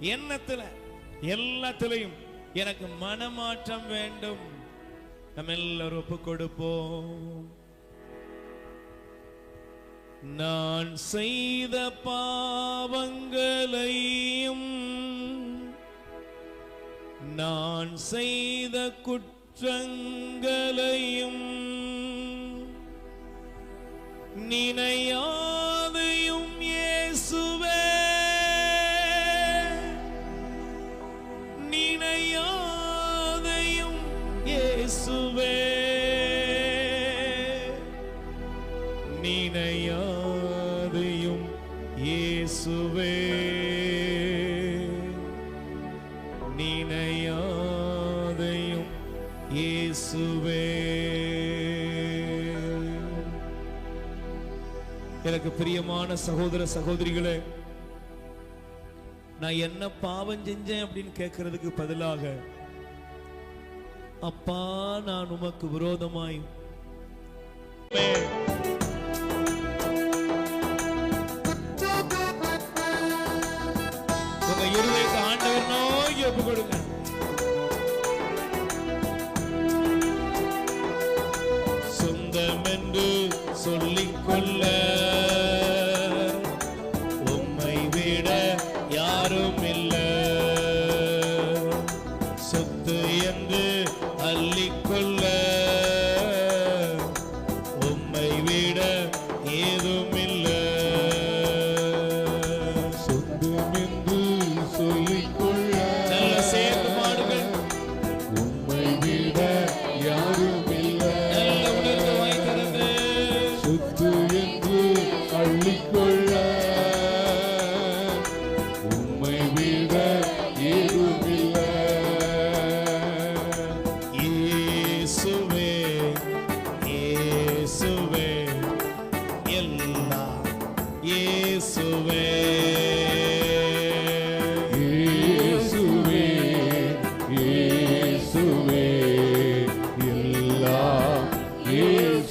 எண்ணத்துல எல்லாத்திலையும் எனக்கு மனமாற்றம் வேண்டும். நம்ம எல்லாரும் ஒப்பு கொடுப்போம். நான் செய்த பாவங்களையும் நான் செய்த குற்றங்களையும் நினையா இயேசுவே நினையாதையும் இயேசுவே. நினையாதையும் இயேசுவே. எனக்கு பிரியமான சகோதர சகோதரிகளே நான் என்ன பாவம் செஞ்சேன் அப்படின்னு கேட்கறதுக்கு பதிலாக அப்பா நான் உமக்கு விரோதமாய் உங்க இருதயத்தை ஆண்டவர் நோய் ஒப்பு கொடுங்க சொந்தம் என்று சொல்லிக்கொள்ள உம்மை விட யாரும் இல்லை.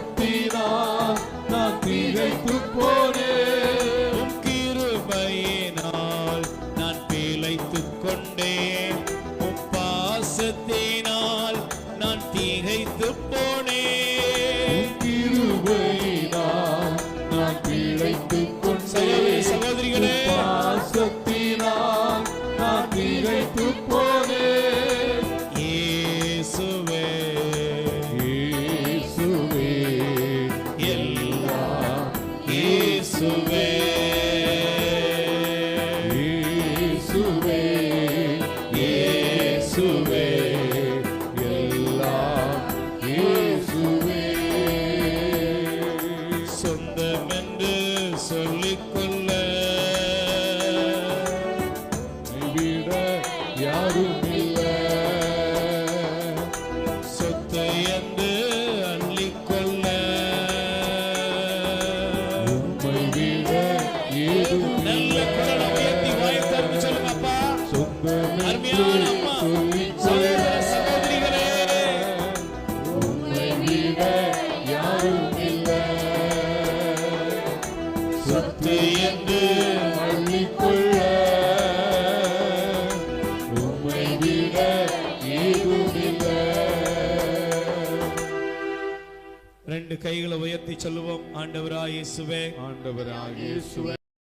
பாசத்தினால் நான் திகைத்துப் போனேன். கிருபையினால் நான் பிழைத்துக் கொண்டேன். உன் பாசத்தினால் நான் திகைத்துப் போனேன். கிருபையினால் நான் கொண்டேன். யாரும் இல்லை சொத்து என்று அள்ளிக்கொள்ள உம்மை விட ஏதும் நல்ல குரலை உயர்த்தி வாயை திறந்து சொல்லுங்க அப்பா. அருமையான அம்மா. சகோதர சகோதரிகளே. உம்மை விட யாரும் இல்லை சொத்து என்று அள்ளிக்கொள்ள ரெண்டு கைகளை உயர்த்தி சொல்லுவோம். ஆண்டவராய் இயேசுவே. ஆண்டவராய் இயேசுவே.